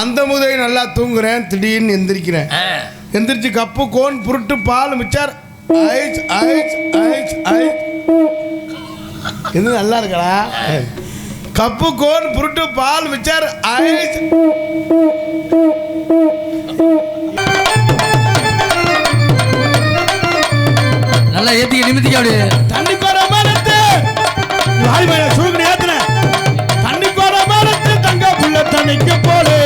அந்த முதலை நல்லா தூங்குறேன் திடீர்னு எந்திரிக்கிறேன். எந்திரிச்சு கப்பு கோன் புருட்டு பால் mixture. Ice ice ice ice. இது நல்லா இருக்கடா. கப்பு கோன் புருட்டு பால் மிச்சார் ஐஸ். நல்லா ஏத்திக்க நிமித்திக்க அப்படியே தண்ணி கோர மேலத்து வாய் மேல சுருக்கடி ஏத்துன. தண்ணி கோர மேலத்து தங்க புள்ள தண்ணிக்கு போடு.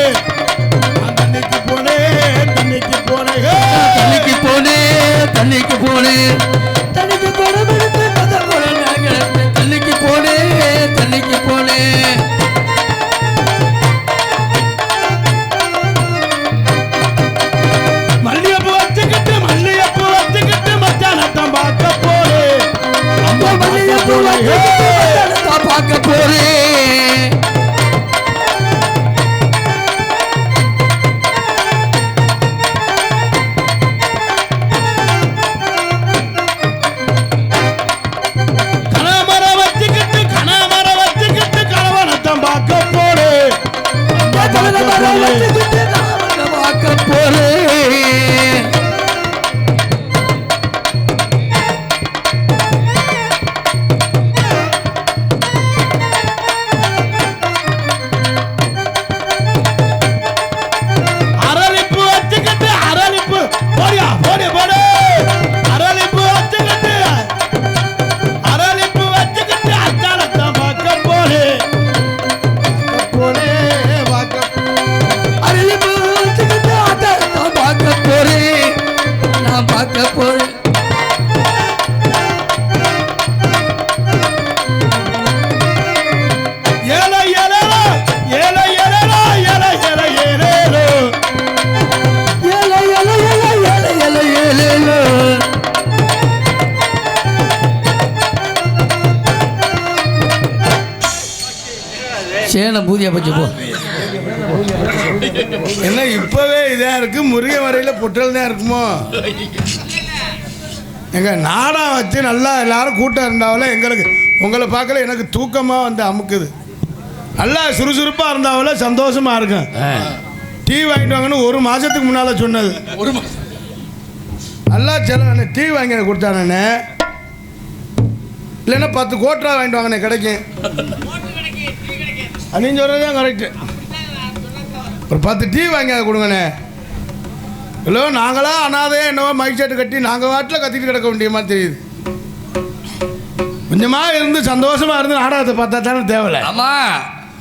தண்ணிக்கு போனே. தண்ணிக்கு போனே. தண்ணிக்கு போனே தண்ணிக்கு போனே. போச்சு போ என்ன இப்பவே இதா இருக்கு? முருகை வரையில புற்றல் தான் இருக்குமோ? எங்க நாடா வச்சு நல்லா எல்லாரும் கூட்டம் இருந்தாவில எங்களுக்கு உங்களை பார்க்கல எனக்கு தூக்கமா வந்து அமுக்குது. நல்லா சுறுசுறுப்பா இருந்தாவில சந்தோஷமா இருக்கும். டீ வாங்கிட்டு வாங்கன்னு ஒரு மாசத்துக்கு முன்னால சொன்னது. ஒரு நல்லா செல்ல டீ வாங்கி எனக்கு கொடுத்தானே இல்லைன்னா பத்து கோட்டரா வாங்கிட்டு வாங்கினே கிடைக்கும் நீங்க சொல்றது தான் கரெக்டு ஒரு பத்து டீ வாங்கி அதை கொடுங்கண்ணே. ஹலோ நாங்களா அனாதையா என்னவோ மைக் செட்டு கட்டி நாங்கள் வாட்டில் கத்திட்டு கிடக்க மாதிரி தெரியுது. கொஞ்சமா இருந்து சந்தோஷமா இருந்து நாடகத்தை பார்த்தா தானே தேவையில்ல. ஆமா.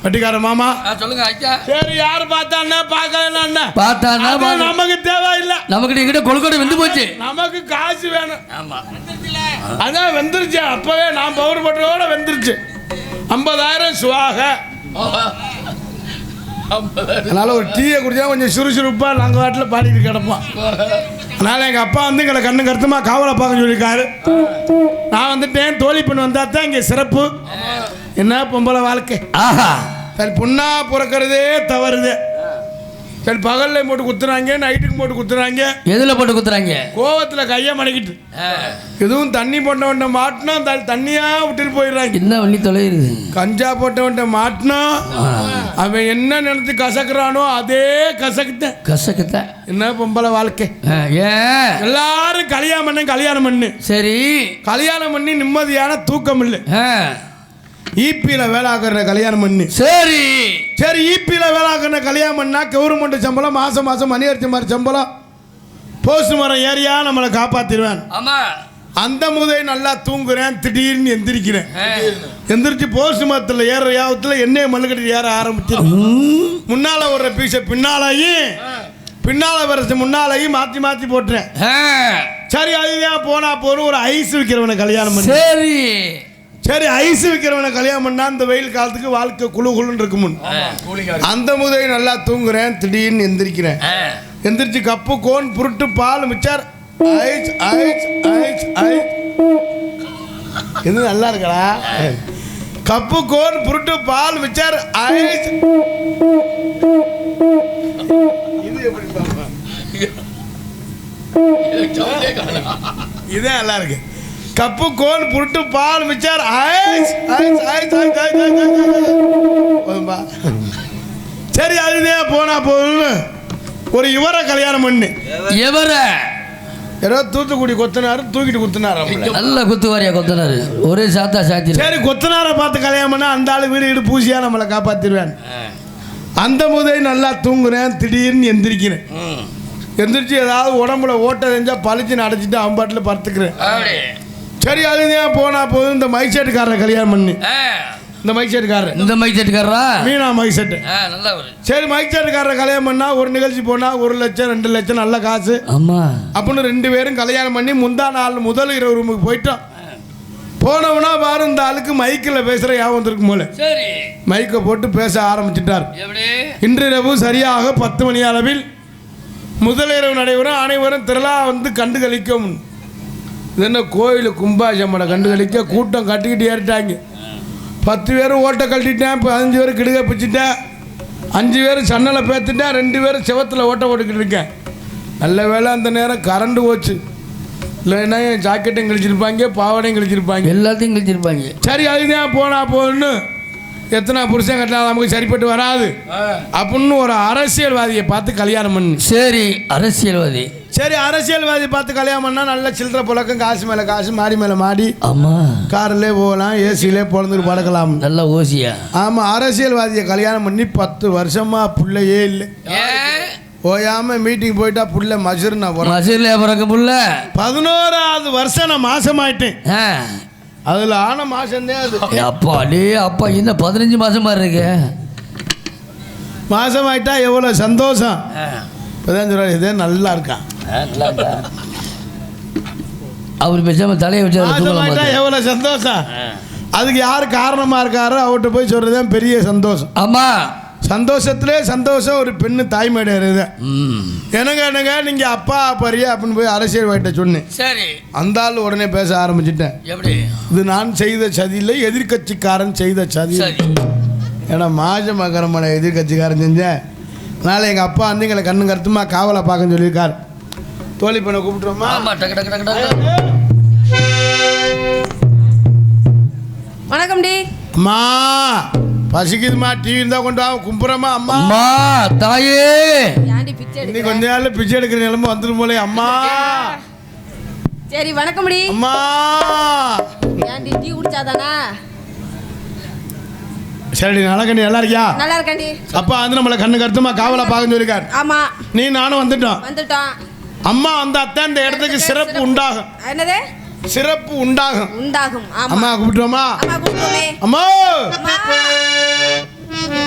வட்டிக்கார மாமா. சொல்லுங்க ஐயா. சரி யார் பார்த்தான்னா பார்க்கலன்னா பார்த்தானா நமக்கு தேவையில்லை. நமக்கு எங்கிட்ட கொழுக்கோடு வெந்து போச்சு. நமக்கு காசு வேணும். ஆமா. அதான் வெந்துருச்சு. அப்பவே நான் பவுடர் போட்டதோட வெந்துருச்சு. ஐம்பதாயிரம் சுவாக. அதனால ஒரு டீயை குடிச்சா கொஞ்சம் சுறுசுறுப்பாக நாங்கள் வாட்டில் பாடிட்டு கிடப்போம். அதனால எங்கள் அப்பா வந்து எங்களை கண்ணு கருத்துமா காவலை பார்க்க சொல்லியிருக்காரு. நான் வந்துட்டேன். தோழி பெண் வந்தா தான் இங்கே சிறப்பு. என்ன பொம்பளை வாழ்க்கை? ஆஹா. சரி பொண்ணா பிறக்கிறதே தவறுது. சரி பகல்ல போட்டு குத்துறாங்க நைட்டுக்கு போட்டு குத்துறாங்க. எதுல போட்டு குத்துறாங்க? கோவத்தில் கையை மடக்கிட்டு. எதுவும் தண்ணி போட்டவன்ட்ட மாட்டினா தண்ணியா விட்டுட்டு போயிடுறாங்க. என்ன வண்டி தொலையுது? கஞ்சா போட்டவன்ட்ட மாட்டினா அவன் என்ன நினைச்சு கசக்குறானோ அதே கசக்குத்தேன் கசக்கத்த. என்ன பொம்பளை வாழ்க்கை? ஏன் எல்லாரும் கல்யாணம் பண்ண கல்யாணம் பண்ணு. சரி. கல்யாணம் பண்ணி நிம்மதியான தூக்கம் இல்லை ஈபியில் வேலாக்குற கல்யாணம் பண்ணு. சரி. சரி ஈபியில் வேலாக்குற கல்யாணம் பண்ணா கவர்மெண்ட் சம்பளம் மாசம் மாசம் மணி அடிச்ச மாதிரி சம்பளம். போஸ்ட் மரம் ஏரியா நம்மளை காப்பாத்திடுவேன். ஆமா. அந்த முதலை நல்லா தூங்குறேன் திடீர்னு எந்திரிக்கிறேன். எந்திரிச்சு போஸ்ட் மரத்தில் ஏற யாவத்தில் எண்ணெயை மல்லுக்கட்டி ஏற ஆரம்பிச்சு முன்னால வர்ற பீஸை பின்னாலையும் பின்னால வர முன்னாலையும் மாற்றி மாற்றி போட்டுறேன். சரி அதுதான் போனா போறோம் ஒரு ஐஸ் விற்கிறவனை கல்யாணம் பண்ணி. சரி. சரி ஐஸ் விற்கிறவனை கல்யாணம் பண்ணா இந்த வெயில் காலத்துக்கு வாழ்க்கை குழு குழுன்னு இருக்கு முன். அந்த முதலை நல்லா தூங்குறேன் திடீர்னு எந்திரிக்கிறேன். எந்திரிச்சு கப்பு கோன் புருட்டு பால் mixture. Ice ice ice ice. இது நல்லா இருக்கடா. கப்பு கோன் புருட்டு பால் மிச்சார் ஐஸ். இது எப்படி? இதே நல்லா இருக்கு. கப்பு கோன் புருட்டு பால் மிச்சார். சரி அதுதான் போனா போதும்னு ஒரு இவரை கல்யாணம் பண்ணி. எவர? ஏதோ தூத்துக்குடி கொத்தனாரு தூக்கிட்டு குத்துனாராம் நல்ல குத்துவாரியா கொத்தனாரு. ஒரே சாத்தா சாத்தி சரி கொத்தனாரை பார்த்து கல்யாணம் பண்ணா அந்த ஆளு வீடு வீடு பூசியா நம்மளை காப்பாத்திடுவேன் அந்த முதல் நல்லா தூங்குறேன் திடீர்னு எந்திரிக்கிறேன். எந்திரிச்சு ஏதாவது உடம்புல ஓட்ட தெரிஞ்சா பளிச்சுன்னு அடைச்சிட்டு அவன் பாட்டில் படுத்துக்கிறேன் சரி அதுதான் போனா போதும். இந்த மைக் செட்டுக்காரரை கல்யாணம் பண்ணி. இந்த மைக் செட்டுக்காரர் இந்த மைக் செட்டுக்காரரா மீனா மைக் செட்டு நல்லா சரி மைக் செட்டுக்காரரை கல்யாணம் பண்ணா ஒரு நிகழ்ச்சி போனா ஒரு லட்சம் ரெண்டு லட்சம் நல்ல காசு. ஆமா. அப்படின்னு ரெண்டு பேரும் கல்யாணம் பண்ணி முந்தா நாள் முதல் இரவு ரூமுக்கு போயிட்டோம். போனவனா பாரு இந்த ஆளுக்கு மைக்கில் பேசுகிற ஞாபகம் வந்திருக்கும் போல. சரி. மைக்கை போட்டு பேச ஆரம்பிச்சிட்டார். எப்படி? இன்றிரவு சரியாக பத்து மணி அளவில் முதலிரவு நடைபெறும். அனைவரும் திரளா வந்து கண்டு கழிக்கும். இது என்ன கோயில் கும்பாசம்மனை கண்டு கழிக்க கூட்டம் கட்டிக்கிட்டு ஏறிட்டாங்க. பத்து பேரும் ஓட்டை கழட்டிட்டேன் பதினஞ்சு பேர் கிடுக பிச்சுட்டேன். அஞ்சு பேர் சன்னலை பேத்துட்டேன் ரெண்டு பேரும் செவத்தில் ஓட்டை போட்டுக்கிட்டு இருக்கேன். நல்ல வேளை அந்த நேரம் கரண்ட் போச்சு. இல்லைன்னா என் ஜாக்கெட்டையும் கழிச்சிருப்பாங்க பாவாடையும் கழிச்சிருப்பாங்க. எல்லாத்தையும் கழிச்சிருப்பாங்க. சரி அதுதான் போனா போகணும்னு எத்தனை புருஷன் கட்டினா நமக்கு சரிப்பட்டு வராது. அப்படின்னு ஒரு அரசியல்வாதியை பார்த்து கல்யாணம் பண்ணு. சரி அரசியல்வாதி. சரி அரசியல்வாதி பார்த்து கல்யாணம் பண்ணா நல்ல சில்லற புழக்கம் காசு மேலே காசு மாடி மேலே மாடி. ஆமா. கார்லே போகலாம் ஏசிலே பிறந்துட்டு படக்கலாம். நல்ல ஓசியா. ஆமாம் அரசியல்வாதியை கல்யாணம் பண்ணி பத்து வருஷமா பிள்ளையே இல்லை. ஓயாம மீட்டிங் போயிட்டா புள்ள மசுருனா போகிறேன் மசூர்ல பிறக்க புள்ள? பதினோராவது வருஷம் நான் மாசமாயிட்டேன். அதில் ஆன மாசம்தான் அது. அப்பா டே அப்பா என்ன பதினஞ்சு மாசமா இருக்கு. மாசமாயிட்டா எவ்வளோ சந்தோஷம். இப்போதான் சொல்கிறார் இதே நல்லா இருக்கான் அவர் பேசாம தலையை வச்சு. எவ்வளோ சந்தோஷம்? அதுக்கு யார் காரணமாக இருக்காரோ அவர்கிட்ட போய் சொல்கிறது பெரிய சந்தோஷம். ஆமா. சந்தோஷத்திலே சந்தோஷம் ஒரு பெண்ணு தாய்மையிட இருக்குது. ம். என்னங்க என்னங்க நீங்கள் அப்பா பரியா அப்படின்னு போய் அரசியல்வாதிட்ட சொன்னேன். சரி. அந்த ஆள் உடனே பேச ஆரம்பிச்சிட்டேன். எப்படி? இது நான் செய்த சதி இல்லை எதிர்க்கட்சிக்காரன் செய்த சதி. ஏன்னா மாஜ மகரமனை எதிர்க்கட்சிக்காரன் செஞ்சேன். அதனால் எங்கள் அப்பா வந்து எங்களை கண்ணு கருத்துமா காவலை பார்க்கன்னு சொல்லியிருக்கார். தோழி பண்ண கூப்பிட்டுருமா வணக்கம் டி. அம்மா. பசிக்குதுமா டிவி இருந்தால் கொண்டு வா கும்புறமா அம்மா. அம்மா தாயே. இன்னைக்கு கொஞ்ச நாள்ல பிச்சை எடுக்கிற நிலைமை வந்துடும் போலே அம்மா. சரி வணக்கம் டி அம்மா. ஏன்டி டீ குடிச்சாதானா? சரி நல்லா நீ நல்லா இருக்கியா? நல்லா இருக்கேன்டி. அப்பா வந்து நம்மளை கண்ணு கருத்துமா காவலை பார்க்கன்னு சொல்லியிருக்கார். ஆமா. நீ நானும் வந்துட்டோம். வந்துட்டோம். அம்மா வந்தாத்தான் இந்த இடத்துக்கு சிறப்பு உண்டாகும். என்னது? சிறப்பு உண்டாகும். உண்டாகும் ஆமா. அம்மா கூப்பிட்டுருமா அம்மா. கூப்பிடுவோமே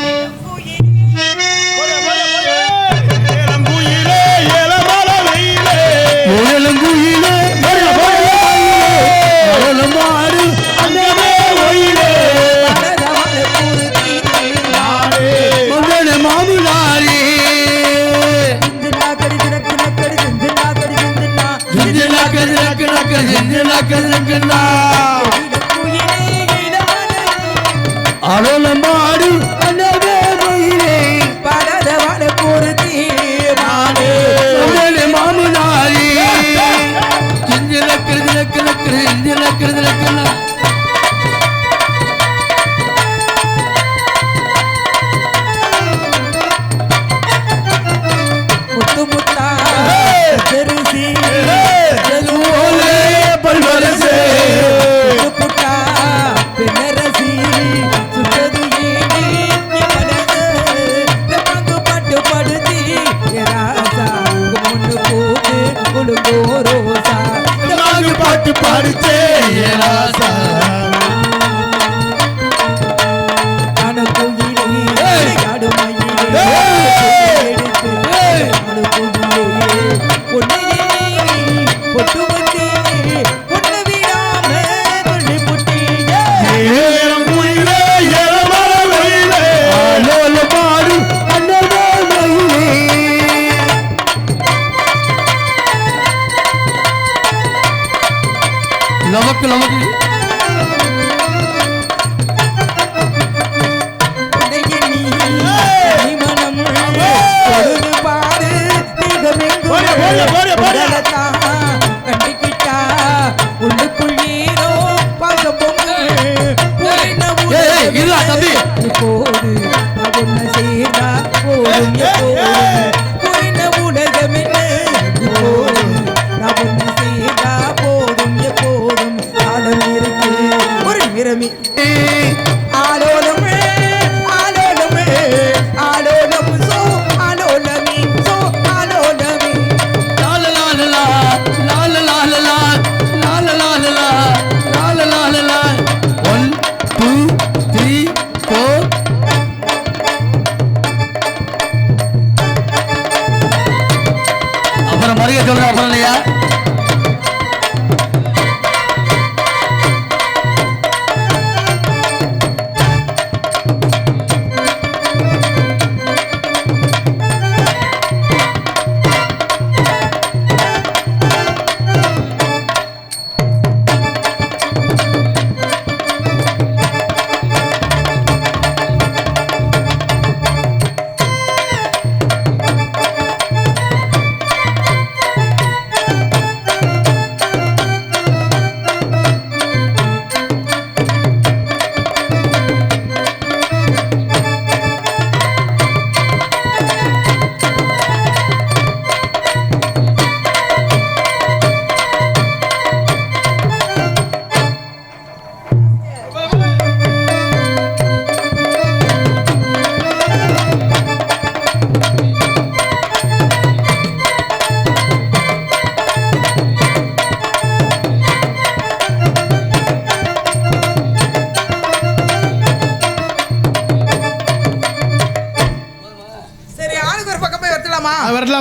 அம்மா அம்மா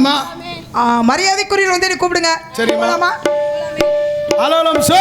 வரலாமா மரியாதைக்குரியவர் வந்து கூப்பிடுங்க. சரிம்மா. போலாமா? Hello so